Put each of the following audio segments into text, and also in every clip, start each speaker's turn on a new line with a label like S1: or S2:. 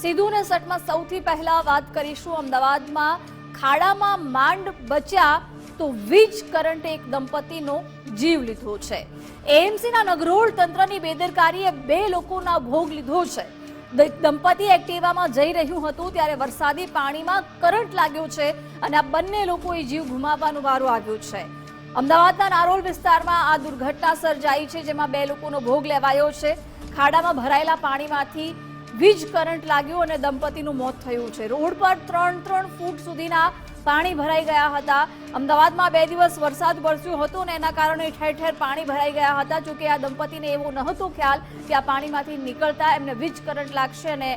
S1: સીધું ને સટમાં સૌથી પહેલા વાત કરીશું અમદાવાદમાં. ખાડામાં માંડ બચ્યા તો વીજ કરંટે એક દંપતીનો જીવ લીધો છે. એએમસીના નગરોળ તંત્રની બેદરકારીએ બે લોકોના ભોગ લીધો છે. દંપતી એક્ટિવામાં જઈ રહ્યું હતું ત્યારે વરસાદી પાણીમાં કરંટ લાગ્યો છે અને આ બંને લોકોએ જીવ ગુમાવવાનો વારો આવ્યો છે. અમદાવાદના નારોલ વિસ્તારમાં આ દુર્ઘટના સર્જાઈ છે જેમાં બે લોકોનો ભોગ લેવાયો છે. ખાડામાં ભરાયેલા પાણીમાંથી વીજ કરંટ લાગ્યો અને દંપતીનું મોત થયું છે. રોડ પર ત્રણ ત્રણ ફૂટ સુધીના પાણી ભરાઈ ગયા હતા. અમદાવાદમાં બે દિવસ વરસાદ વરસ્યો હતો અને એના કારણે ઠેર ઠેર પાણી ભરાઈ ગયા હતા. જોકે આ દંપતીને એવો નહોતો ખ્યાલ કે આ પાણીમાંથી નીકળતા એમને વીજ કરંટ લાગશે અને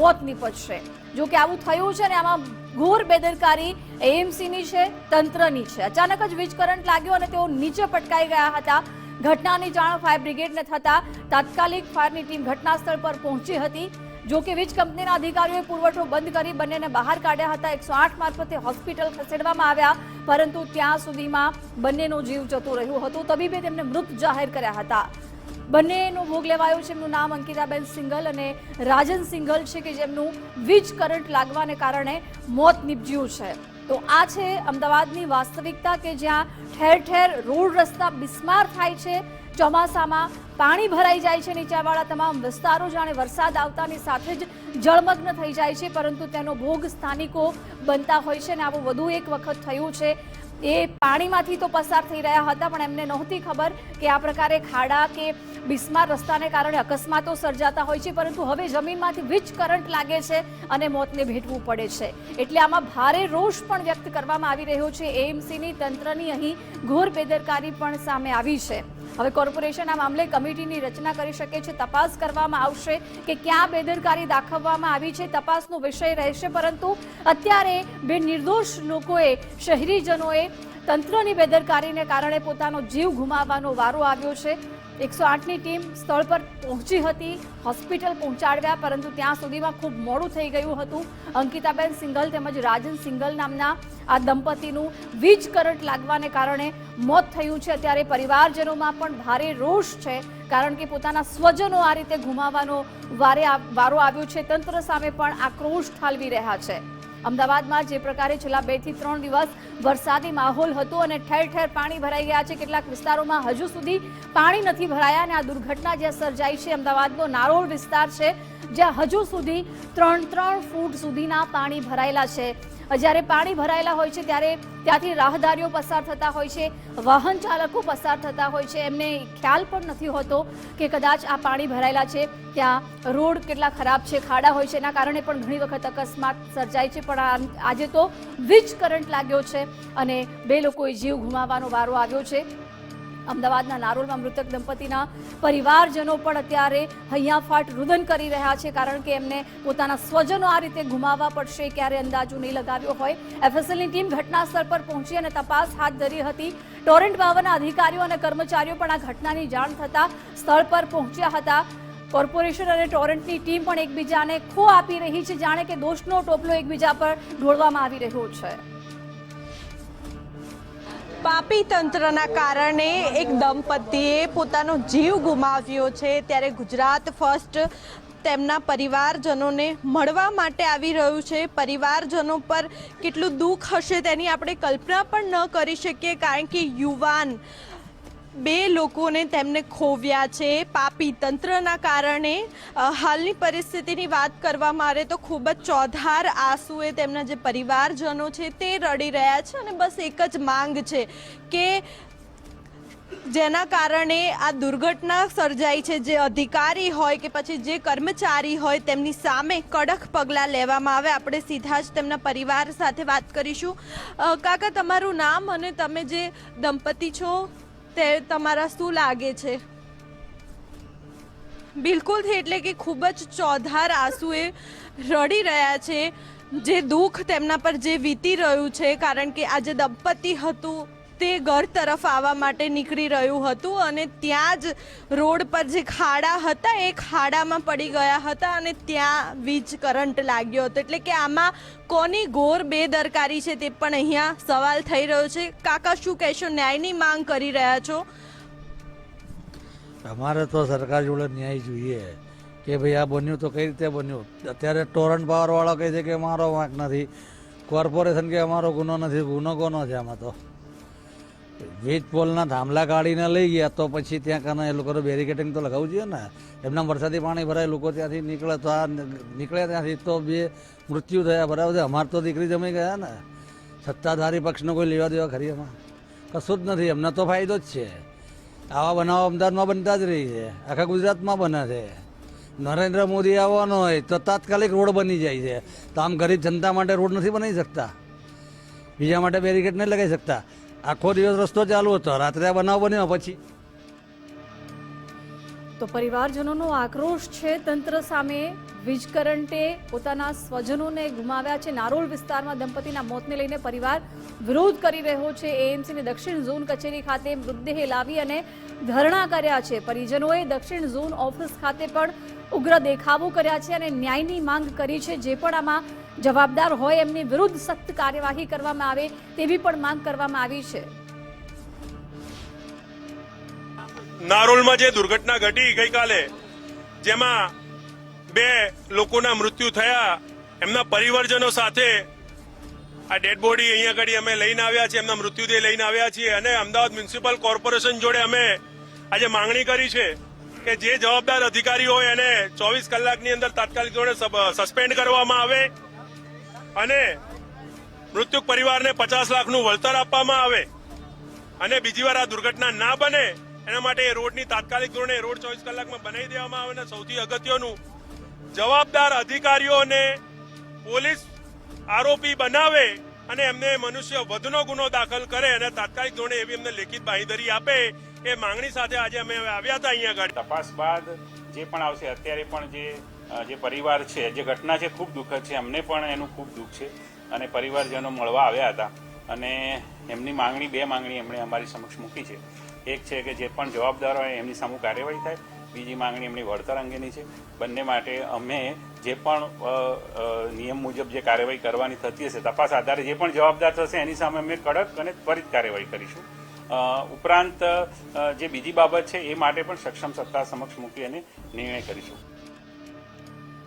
S1: મોત નીપજશે. જો કે આવું થયું છે અને આમાં ઘોર બેદરકારી એએમસીની છે, તંત્રની છે. અચાનક જ વીજ કરંટ લાગ્યો અને તેઓ નીચે પટકાઈ ગયા હતા. ઘટનાની જાણ ફાયર બ્રિગેડને થતા તાત્કાલિક ફાયરની ટીમ ઘટના સ્થળ પર પહોંચી હતી. જો કે વીજ કંપનીના અધિકારીઓએ પુરવઠો બંધ કરી બંનેને બહાર કાઢ્યા હતા. એકસો આઠ મારફતે હોસ્પિટલ ખસેડવામાં આવ્યા, પરંતુ ત્યાં સુધીમાં બંનેનો જીવ જતો રહ્યો હતો. તબીબે તેમને મૃત જાહેર કર્યા હતા. બંનેનો ભોગ લેવાયો છે એમનું નામ અંકિતાબેન સિંગલ અને રાજન સિંગલ છે કે જેમનું વીજ કરંટ લાગવાને કારણે મોત નીપજ્યું છે. તો આ છે અમદાવાદની વાસ્તવિકતા કે જ્યાં ઠેર ઠેર રોડ રસ્તા બિસ્માર થાય છે, ચોમાસામાં પાણી ભરાઈ જાય છે, નીચાવાળા તમામ વિસ્તારો જાણે વરસાદ આવતાની સાથે જ જળમગ્ન થઈ જાય છે, પરંતુ તેનો ભોગ સ્થાનિકો બનતા હોય છે અને આવું વધુ એક વખત થયું છે. એ પાણીમાંથી તો પસાર થઈ રહ્યા હતા, પણ એમને નહોતી ખબર કે આ પ્રકારે ખાડા કે બિસ્માર રસ્તાને કારણે અકસ્માતો સર્જાતા હોય છે, પરંતુ હવે જમીનમાંથી વીજ કરંટ લાગે છે અને મોતને ભેટવું પડે છે. એટલે આમાં ભારે રોષ પણ વ્યક્ત કરવામાં આવી રહ્યો છે. એએમસીની તંત્રની અહીં ઘોર બેદરકારી પણ સામે આવી છે. હવે કોર્પોરેશન આ મામલે કમિટીની રચના કરી શકે છે, તપાસ કરવામાં આવશે કે ક્યાં બેદરકારી દાખવવામાં આવી છે, તપાસનો વિષય રહેશે, પરંતુ અત્યારે બે નિર્દોષ લોકોએ, શહેરીજનોએ તંત્રની બેદરકારીને કારણે પોતાનો જીવ ગુમાવવાનો વારો આવ્યો છે. એકસો આઠની ટીમ સ્થળ પર પહોંચી હતી, હોસ્પિટલ પહોંચાડ્યા, પરંતુ ત્યાં સુધીમાં ખૂબ મોડું થઈ ગયું હતું. અંકિતાબેન સિંગલ તેમજ રાજન સિંગલ નામના આ દંપતીનું વીજ કરંટ લાગવાને કારણે મોત થયું છે. અત્યારે પરિવારજનોમાં પણ ભારે રોષ છે, કારણ કે પોતાના સ્વજનો આ રીતે ગુમાવવાનો વારે વારો આવ્યો છે. તંત્ર સામે પણ આક્રોશ ઠાલવી રહ્યા છે. અમદાવાદમાં જે પ્રકારે છેલ્લા બેથી ત્રણ દિવસ વરસાદી માહોલ હતો અને ઠેર ઠેર પાણી ભરાઈ ગયા છે. કેટલાક વિસ્તારોમાં હજુ સુધી પાણી નથી ભરાયા અને આ દુર્ઘટના જ્યાં સર્જાઈ છે, અમદાવાદનો નારોલ વિસ્તાર છે, જ્યાં હજુ સુધી ત્રણ ત્રણ ફૂટ સુધીના પાણી ભરાયેલા છે. જ્યારે પાણી ભરાયેલા હોય છે, ત્યારે ત્યાંથી રાહદારીઓ પસાર થતા હોય છે, વાહન ચાલકો પસાર થતા હોય છે. એમને ખ્યાલ પણ નથી હોતો કે કદાચ આ પાણી ભરાયેલા છે. ત્યાં રોડ કેટલા ખરાબ છે, ખાડા હોય છે, એના કારણે પણ ઘણી વખત અકસ્માત સર્જાય છે. પણ આજે તો વીજ કરંટ લાગ્યો છે અને બે લોકોએ જીવ ગુમાવવાનો વારો આવ્યો છે. અમદાવાદના નારોલમાં મૃતક દંપતીના પરિવારજનો પણ અત્યારે હૈયાફાટ રુદન કરી રહ્યા છે, કારણ કે એમને પોતાના સ્વજનો આ રીતે ગુમાવવા પડશે, ક્યારે અંદાજો નહીં લગાવ્યો હોય. એફએસએલની ટીમ ઘટના સ્થળ પર પહોંચી અને તપાસ હાથ ધરી હતી. ટોરેન્ટ ભવનના અધિકારીઓ અને કર્મચારીઓ પણ આ ઘટનાની જાણ થતાં સ્થળ પર પહોંચ્યા હતા. કોર્પોરેશન અને ટોરેન્ટની ટીમ પણ એકબીજાને ખો આપી રહી છે. જાણે કે દોષનો ટોપલો એકબીજા પર ઢોળવામાં આવી રહ્યો છે.
S2: પાપી તંત્રના કારણે એક દંપતીએ પોતાનો જીવ ગુમાવ્યો છે. ત્યારે ગુજરાત ફર્સ્ટ તેમના પરિવારજનોને મળવા માટે આવી રહ્યું છે. પરિવારજનો પર કેટલું દુઃખ હશે તેની આપણે કલ્પના પણ ન કરી શકીએ, કારણ કે યુવાન બે લોકોને તેમને ખોવ્યા છે. પાપી તંત્રના કારણે હાલની પરિસ્થિતિની વાત કરવામાં આવે તો ખૂબ જ ચોધાર આંસુએ તેમના જે પરિવારજનો છે તે રડી રહ્યા છે અને બસ એક જ માંગ છે કે જેના કારણે આ દુર્ઘટના સર્જાઈ છે. જે અધિકારી હોય કે પછી જે કર્મચારી હોય તેમની સામે કડક પગલાં લેવામાં આવે. આપણે સીધા જ તેમના પરિવાર સાથે વાત કરીશું. કાકા, તમારું નામ અને તમે જે દંપતી છો તે તમારા શું લાગે છે? બિલકુલથી એટલે કે ખૂબ જ ચોધાર આંસુએ રડી રહ્યા છે. જે દુઃખ તેમના પર જે વીતી રહ્યું છે, કારણ કે આ જે દંપતી હતું તે ઘર તરફ આવવા માટે નીકળી રહ્યું હતું અને ત્યાં જ રોડ પર જે ખાડા હતા એ ખાડામાં પડી ગયા હતા અને ત્યાં વીજ કરંટ લાગ્યો હતો. એટલે કે આમાં કોની ઘોર બેદરકારી છે તે પણ અહીંયા સવાલ થઈ રહ્યો છે. કાકા, શું કહેશો? ન્યાયની માંગ કરી રહ્યા છો?
S3: અમારે તો સરકાર જોડે ન્યાય જોઈએ કે ભાઈ આ બન્યું તો કઈ રીતે બન્યું? અત્યારે ટોરન્ટ પાવરવાળો કહે છે કે મારો વાંક નથી. કોર્પોરેશન કે અમારો ગુનો નથી. ગુનો કોનો છે આમાં તો? વીજ પોલના થાંભલા કાઢીને લઈ ગયા તો પછી ત્યાં કાને એ લોકોને બેરિકેટિંગ તો લગાવવું જોઈએ ને. એમના વરસાદી પાણી ભરાય, લોકો ત્યાંથી નીકળે તો આ નીકળ્યા ત્યાંથી તો બે મૃત્યુ થયા, બરાબર છે? અમારે તો દીકરી જમી ગયા ને. સત્તાધારી પક્ષનો કોઈ લેવા દેવા ખરી એમાં? કશું જ નથી, એમને તો ફાયદો જ છે. આવા બનાવો અમદાવાદમાં બનતા જ રહી છે, આખા ગુજરાતમાં બને છે. નરેન્દ્ર મોદી આવવાનો હોય તો તાત્કાલિક રોડ બની જાય છે. તો આમ ગરીબ જનતા માટે રોડ નથી બનાવી શકતા. બીજા માટે બેરિકેડ નહીં લગાવી શકતા. આખો દિવસ રસ્તો ચાલુ હતો. રાત્રે આ બનાવ બન્યો પછી.
S1: તો પરિવારજનોનો આક્રોશ છે. તંત્ર સામે વીજ કરંટે પોતાના સ્વજનોને ગુમાવ્યા છે. નારોલ વિસ્તારમાં દંપતીના મોતને લઈને પરિવાર વિરોધ કરી રહ્યો છે. એએમસીની દક્ષિણ ઝોન કચેરી ખાતે મૃતદેહ લાવી અને ધરણા કર્યા છે. પરિજનોએ દક્ષિણ ઝોન ઓફિસ ખાતે પણ ઉગ્ર દેખાવો કર્યા છે અને ન્યાયની માંગ કરી છે, જે પણ આમાં જવાબદાર હોય એમની વિરુદ્ધ સખ્ત કાર્યવાહી કરવામાં આવે તેવી પણ માંગ કરવામાં આવી છે.
S4: નારોલમાં જે દુર્ઘટના ઘટી ગઈકાલે, જેમાં બે લોકોના મૃત્યુ થયા, એમના પરિવારજનો સાથે આ ડેડ બોડી અહીંયા આગળ અમે લઈને આવ્યા છીએ, એમના મૃત્યુદેહ લઈને આવ્યા છીએ અને અમદાવાદ મ્યુનિસિપલ કોર્પોરેશન જોડે અમે આજે માંગણી કરી છે કે જે જવાબદાર અધિકારી હોય એને ચોવીસ કલાકની અંદર તાત્કાલિક ધોરણે સસ્પેન્ડ કરવામાં આવે. અને મૃત્યુક પરિવારને પચાસ લાખનું વળતર આપવામાં આવે અને બીજી વાર આ દુર્ઘટના ના બને, એના માટે એ રોડની તાત્કાલિક ધોરણે રોડ ચોવીસ કલાકમાં બનાવી દેવામાં આવે અને સૌથી અગત્યનું, જવાબદાર અધિકારીઓને પોલીસ આરોપી બનાવે અને એમને મનુષ્ય વધનો ગુનો દાખલ કરે અને તાત્કાલિક ધોરણે એવી એમને લેખિત બાંહેધરી આપે, એ માંગણી સાથે આજે અમે આવ્યા હતા અહીંયા આગળ.
S5: તપાસ બાદ જે પણ આવશે, અત્યારે પણ જે જે પરિવાર છે, જે ઘટના છે, ખૂબ દુઃખદ છે. અમને પણ એનું ખૂબ દુઃખ છે અને પરિવારજનો મળવા આવ્યા હતા. અને એમની માંગણી, બે માંગણી એમણે અમારી સમક્ષ મૂકી છે. એક છે કે જે પણ જવાબદાર હોય એમની સામે કાર્યવાહી થાય. બીજી માંગણી એમની વળતર અંગેની છે. બંને માટે અમે જે પણ નિયમ મુજબ જે કાર્યવાહી કરવાની થતી હશે, તપાસ આધારે જે પણ જવાબદાર થશે, એની સામે અમે કડક અને ત્વરિત કાર્યવાહી કરીશું. ઉપરાંત જે બીજી બાબત છે, એ માટે પણ સક્ષમ સત્તા સમક્ષ મૂકી અને નિર્ણય કરીશું.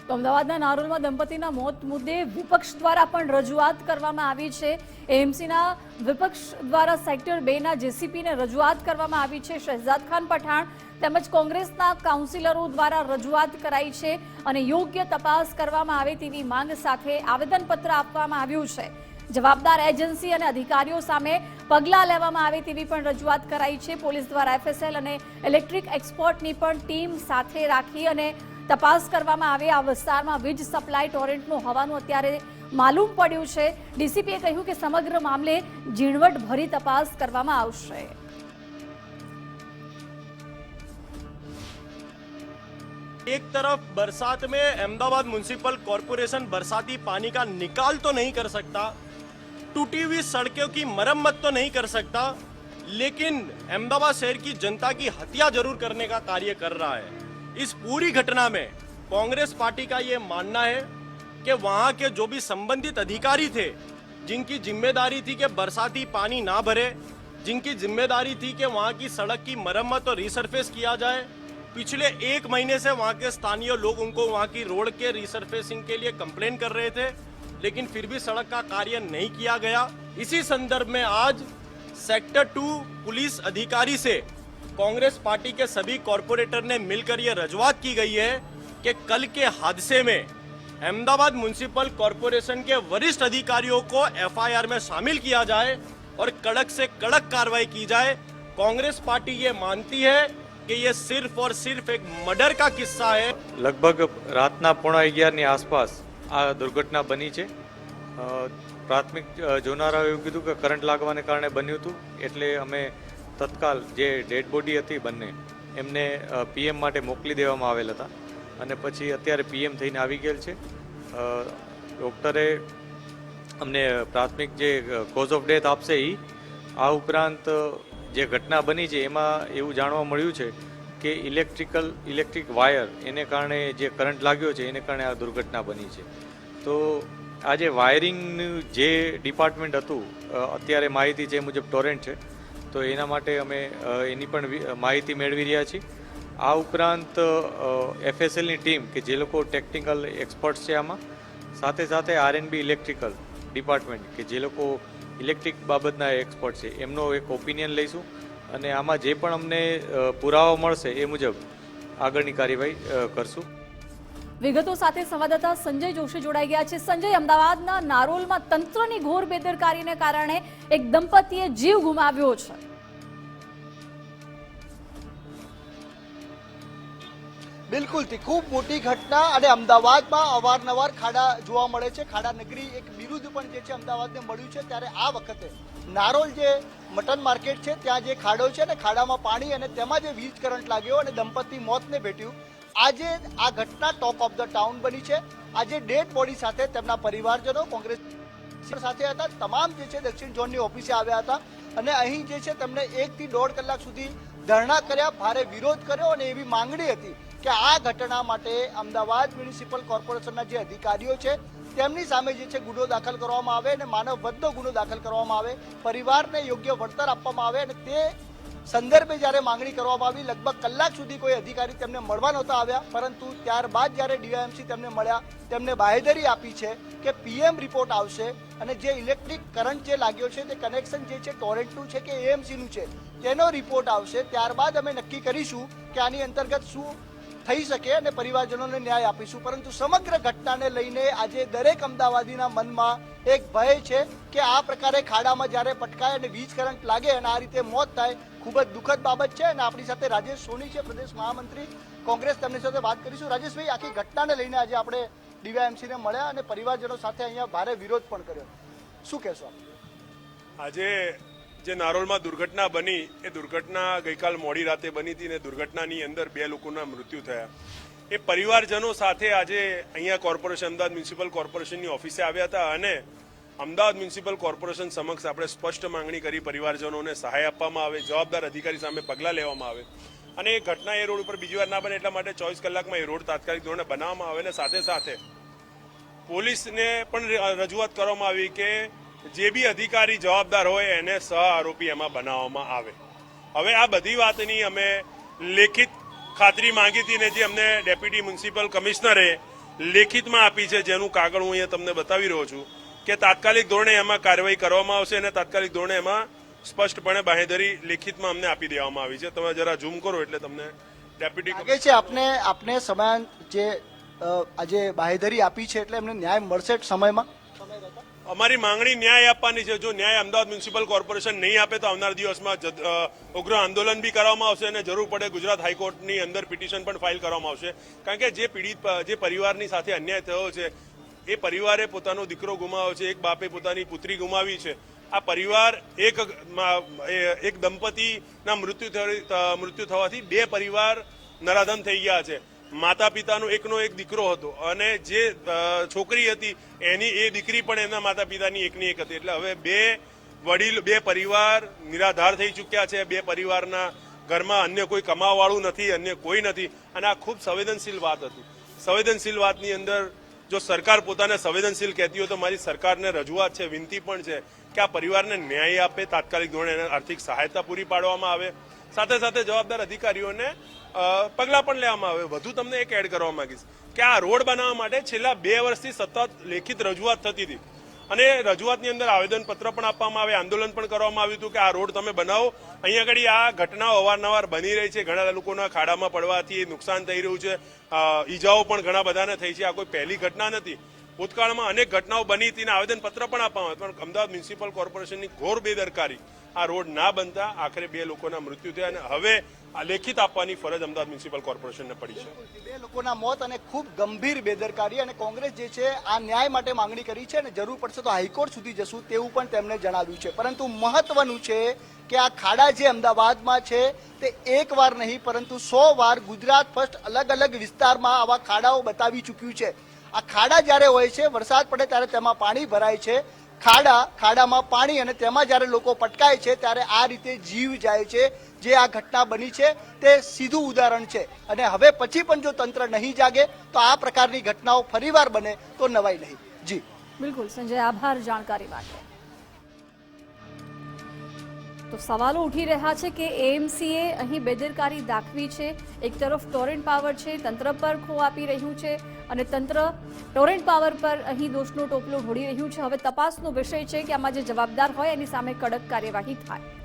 S1: તો અમદાવાદના નારોલમાં દંપતીના મોત મુદ્દે વિપક્ષ દ્વારા પણ રજૂઆત કરવામાં આવી છે. એએમસીના વિપક્ષ દ્વારા સેક્ટર બેના જેસીપીને રજૂઆત કરવામાં આવી છે. શહેજાદ ખાન પઠાણ તેમજ કોંગ્રેસના કાઉન્સિલરો દ્વારા રજૂઆત કરાઈ છે અને યોગ્ય તપાસ કરવામાં આવે તેવી માંગ સાથે આવેદનપત્ર આપવામાં આવ્યું છે. જવાબદાર એજન્સી અને અધિકારીઓ સામે પગલાં લેવામાં આવે તેવી પણ રજૂઆત કરાઈ છે. પોલીસ દ્વારા એફએસએલ અને ઇલેક્ટ્રિક એક્સપર્ટની પણ ટીમ સાથે રાખી અને તપાસ કરવામાં આવે આ વિસ્તારમાં વીજ સપ્લાય ટોરેન્ટનું હોવાનું અત્યારે માલુમ પડ્યું છે ડીસીપીએ કહ્યું કે સમગ્ર મામલે ઝીણવટભરી તપાસ કરવામાં આવશે
S6: एक तरफ बरसात में अहमदाबाद म्यूनिसिपल कॉरपोरेशन बरसाती पानी का निकाल तो नहीं कर सकता टूटी हुई सड़कों की मरम्मत तो नहीं कर सकता लेकिन अहमदाबाद शहर की जनता की हत्या जरूर करने का कार्य कर रहा है इस पूरी घटना में कांग्रेस पार्टी का ये मानना है कि वहाँ के जो भी संबंधित अधिकारी थे, जिनकी ज़िम्मेदारी थी कि बरसाती पानी ना भरे, जिनकी ज़िम्मेदारी थी कि वहाँ की सड़क की मरम्मत और रिसरफेस किया जाए, पिछले एक महीने से वहाँ के स्थानीय लोग उनको वहाँ की रोड के रिसरफेसिंग के लिए कंप्लेन कर रहे थे, लेकिन फिर भी सड़क का कार्य नहीं किया गया। इसी संदर्भ में आज सेक्टर टू पुलिस अधिकारी से कांग्रेस पार्टी के सभी कॉरपोरेटर ने मिलकर ये रजूआत की गई है कि कल के हादसे में अहमदाबाद म्यूनिसिपल कॉरपोरेशन के वरिष्ठ अधिकारियों को एफआईआर में शामिल किया जाए और कड़क से कड़क कार्रवाई की जाए कांग्रेस पार्टी ये मानती है कि ये सिर्फ और सिर्फ एक मर्डर का किस्सा है
S7: લગભગ રાતના પોણા અગિયારની આસપાસ આ દુર્ઘટના બની છે અ, પ્રાથમિક અ, જોનારાઓએ એવું કીધું કે કરંટ લાગવાને કારણે બન્યું હતું એટલે અમે તત્કાલ જે ડેડ બોડી હતી બંને, એમને પીએમ માટે મોકલી દેવામાં આવેલ હતા. અને પછી અત્યારે પીએમ થઈને આવી ગયેલ છે. ડૉક્ટરે અમને પ્રાથમિક જે કોઝ ઓફ ડેથ આપશે એ આ ઉપરાંત જે ઘટના બની છે એમાં એવું જાણવા મળ્યું છે કે ઇલેક્ટ્રિકલ, ઇલેક્ટ્રિક વાયર એને કારણે જે કરંટ લાગ્યો છે એને કારણે આ દુર્ઘટના બની છે. તો આ જે વાયરિંગનું જે ડિપાર્ટમેન્ટ હતું અત્યારે માહિતી જે મુજબ ટોરેન્ટ છે તો એના માટે અમે એની પણ માહિતી મેળવી રહ્યા છીએ. આ ઉપરાંત એફએસએલની ટીમ, કે જે લોકો ટેકનિકલ એક્સપર્ટ્સ છે આમાં, સાથે સાથે આરએનબી ઇલેક્ટ્રિકલ ડિપાર્ટમેન્ટ, કે જે લોકો ઇલેક્ટ્રિક બાબતના એક્સપર્ટ છે, એમનો એક ઓપિનિયન લઈશું. અને આમાં જે પણ અમને પુરાવા મળશે એ મુજબ આગળની કાર્યવાહી કરશું.
S1: વિગતો સાથે સંવાદદાતા સંજય જોશી જોડાઈ ગયા છે. સંજય, અમદાવાદના નારોલમાં તંત્રની ઘોર બેદરકારીને કારણે એક દંપતીએ જીવ ગુમાવ્યો છે.
S8: બિલકુલથી ખૂબ મોટી ઘટના અને અમદાવાદમાં અવારનવાર ખાડા જોવા મળે છે. ખાડા નગરી એક બિરુદ પણ જે છે અમદાવાદને મળ્યું છે. ત્યારે આ વખતે નારોલ જે મટન માર્કેટ છે, ત્યાં જે ખાડો છે ને ખાડામાં પાણી અને તેમાં જે વીજ કરંટ લાગ્યો અને દંપતી મોતને ભેટ્યું આજે આ ઘટના ટોપ ઓફ ધ ટાઉન બની છે. આજે ડેડ બોડી સાથે તેમના પરિવારજનો, કોંગ્રેસ સાથે હતા. તમામ જે છે દક્ષિણ ઝોનની ઓફિસે આવ્યા હતા અને અહીં જે છે તેમણે એકથી દોઢ કલાક સુધી ધરણા કર્યા, ભારે વિરોધ કર્યો અને એવી માંગણી હતી કે આ ઘટના માટે અમદાવાદ મ્યુનિસિપલ કોર્પોરેશનના જે અધિકારીઓ છે, તેમની સામે જે છે ગુનો દાખલ કરવામાં આવે અને માનવ વધનો ગુનો દાખલ કરવામાં આવે, પરિવારને યોગ્ય વળતર આપવામાં આવે અને તે સંદર્ભે જ્યારે માંગણી કરવામાં આવી, લગભગ કલાક સુધી કોઈ અધિકારી તેમને મળવા નહોતા આવ્યા, પરંતુ ત્યારબાદ જ્યારે ડીવાયએમસી તેમને મળ્યા, તેમને બાહેધરી આપી છે કે પીએમ રિપોર્ટ આવશે અને જે ઇલેક્ટ્રિક કરંટ જે લાગ્યો છે તે કનેક્શન જે છે ટોરેન્ટનું છે કે એએમસીનું છે, તેનો રિપોર્ટ આવશે. ત્યારબાદ અમે નક્કી કરીશું કે આની અંતર્ગત શું થઈ શકે અને પરિવારજનોને ન્યાય આપીશું. પરંતુ સમગ્ર ઘટનાને લઈને આજે દરેક અમદાવાદીના મનમાં એક ભય છે કે આ પ્રકારે ખાડામાં જ્યારે પટકાય અને વીજ કરંટ લાગે અને આ રીતે મોત થાય, ખૂબ જ દુઃખદ બાબત છે. અને આપણી સાથે રાજેશ સોની છે, પ્રદેશ મહામંત્રી. કોંગ્રેસ તેમની સાથે વાત કરીશું. રાજેશભાઈ, આખી ઘટનાને લઈને આજે આપણે ડીવાયએમસીને મળ્યા અને પરિવારજનો સાથે અહીંયા ભારે વિરોધ પણ કર્યો. શું કહેશો
S4: આજે જે નારોલમાં દુર્ઘટના બની, એ દુર્ઘટના ગઈકાલ મોડી રાતે બની હતી ને દુર્ઘટનાની અંદર બે લોકોના મૃત્યુ થયા. એ પરિવારજનો સાથે આજે અહીંયા કોર્પોરેશન, અમદાવાદ મ્યુનિસિપલ કોર્પોરેશનની ઓફિસે આવ્યા હતા અને અમદાવાદ મ્યુનિસિપલ કોર્પોરેશન સમક્ષ આપણે સ્પષ્ટ માંગણી કરી પરિવારજનોને સહાય આપવામાં આવે, જવાબદાર અધિકારી સામે પગલાં લેવામાં આવે. અને એ ઘટના એ રોડ ઉપર બીજી વાર ના બને એટલા માટે ચોવીસ કલાકમાં એ રોડ તાત્કાલિક ધોરણે બનાવવામાં આવે અને સાથે સાથે પોલીસને પણ રજૂઆત કરવામાં આવી કે જે બી અધિકારી જવાબદાર હોય એને સહ આરોપી એમાં બનાવવામાં આવે. હવે આ બધી વાતની અમે લેખિત ખાતરી માંગી હતી ને જે અમને ડેપ્યુટી મ્યુનિસિપલ કમિશનરે લેખિતમાં આપી છે જેનું કાગળ હું અહીંયા તમને બતાવી રહ્યો છું કે તાત્કાલિક ધોરણે એમાં કાર્યવાહી કરવામાં આવશે અને તાત્કાલિક ધોરણે એમાં સ્પષ્ટપણે બાહેધરી લેખિતમાં અમને આપી દેવામાં આવી છે. તમે જરા ઝૂમ કરો એટલે તમને ડેપ્યુટી
S8: લાગે છે આપને આપને સમાન જે આજે બાહેધરી આપી છે એટલે એમને ન્યાય મળશે સમયમાં?
S4: અમારી માંગણી ન્યાય આપવાની છે. જો ન્યાય અમદાવાદ મ્યુનિસિપલ કોર્પોરેશન નહીં આપે તો આવનાર દિવસમાં ઉગ્ર આંદોલન બી કરવામાં આવશે અને જરૂર પડે ગુજરાત હાઈકોર્ટની અંદર પિટિશન પણ ફાઇલ કરવામાં આવશે. કારણ કે જે પીડિત જે પરિવારની સાથે અન્યાય થયો છે, એ પરિવારે પોતાનો દીકરો ગુમાવ્યો છે, એક બાપે પોતાની પુત્રી ગુમાવી છે. આ પરિવાર એક એક દંપતીના મૃત્યુ મૃત્યુ થવાથી બે પરિવાર નરાધમ થઈ ગયા છે. માતા પિતાનો એકનો એક દીકરો હતો અને જે છોકરી હતી, એની એ દીકરી પણ એમના માતા પિતાની એકની એક હતી. એટલે હવે બે વડીલ, બે પરિવાર નિરાધાર થઈ ચૂક્યા છે. બે પરિવારના ઘરમાં અન્ય કોઈ કમાવાવાળું નથી, અન્ય કોઈ નથી. અને આ ખૂબ સંવેદનશીલ વાત હતી. સંવેદનશીલ વાતની અંદર જો સરકાર પોતાને સંવેદનશીલ કહેતી હોય તો મારી સરકારને રજૂઆત છે, વિનંતી પણ છે કે આ પરિવારને ન્યાય આપે, તાત્કાલિક ધોરણે એને આર્થિક સહાયતા પૂરી પાડવામાં આવે. સાથે સાથે જવાબદાર અધિકારીઓને પગલાં પણ લેવામાં આવે. વધુ તમને એક એડ કરવા માંગીશ કે આ રોડ બનાવવા માટે છેલ્લા બે વર્ષથી સતત લેખિત રજૂઆત થતી હતી. અને રજૂઆતની અંદર આવેદનપત્ર પણ આપવામાં આવે, આંદોલન પણ કરવામાં આવ્યું હતું કે આ રોડ તમે બનાવો. અહીંયા આગળ આ ઘટનાઓ અવારનવાર બની રહી છે. ઘણા લોકોના ખાડામાં પડવાથી નુકસાન થઈ રહ્યું છે. ઈજાઓ પણ ઘણા બધાને થઈ છે. આ કોઈ પહેલી ઘટના નથી. ભૂતકાળમાં અનેક ઘટનાઓ બની હતી આવેદનપત્ર પણ આપવામાં આવ્યું પણ અમદાવાદ મ્યુનિસિપલ કોર્પોરેશનની ઘોર બેદરકારી આ રોડ ના બનતા આખરે બે લોકોના મૃત્યુ થયા અને હવે આ લેખિત આપવાની ફરજ અમદાવાદ મ્યુનિસિપલ કોર્પોરેશનને પડી છે.
S8: બે લોકોના મોત અને ખૂબ ગંભીર બેદરકારી અને કોંગ્રેસ જે છે આ ન્યાય માટે માંગણી કરી છે અને જરૂર પડશે તો હાઈકોર્ટ સુધી જશું તેવું પણ તેમણે જણાવ્યું છે. પરંતુ મહત્વનું છે કે આ ખાડા જે અમદાવાદમાં છે તે એક વાર નહીં, પરંતુ સો વાર ગુજરાત ફર્સ્ટ અલગ અલગ વિસ્તારમાં આવા ખાડાઓ બતાવી ચૂક્યું છે. આ ખાડા જ્યારે હોય છે, વરસાદ પડે ત્યારે તેમાં પાણી ભરાય છે. ખાડા, ખાડામાં પાણી અને તેમાં જ્યારે લોકો પટકાય છે, ત્યારે આ રીતે જીવ જાય છે, જે આ ઘટના બની છે, તે સીધું ઉદાહરણ છે. અને હવે પછી પણ જો તંત્ર નહીં જાગે, તો આ પ્રકારની ઘટનાઓ ફરીવાર બને તો નવાઈ નહીં. જી.
S1: બિલકુલ, સંજય, આભાર, જાણકારી માટે. તો સવાલો ઉઠી રહ્યા છે કે એએમસીએ અહીં બેદરકારી દાખવી છે. એક તરફ ટોરેન્ટ પાવર છે, તંત્ર પર ખો આપી રહ્યું છે અને તંત્ર ટોરેન્ટ પાવર પર અહીં દોષનો ટોપલો ઢોળી રહ્યું છે. હવે તપાસનો વિષય છે કે આમાં જે જવાબદાર હોય એની સામે કડક કાર્યવાહી થાય.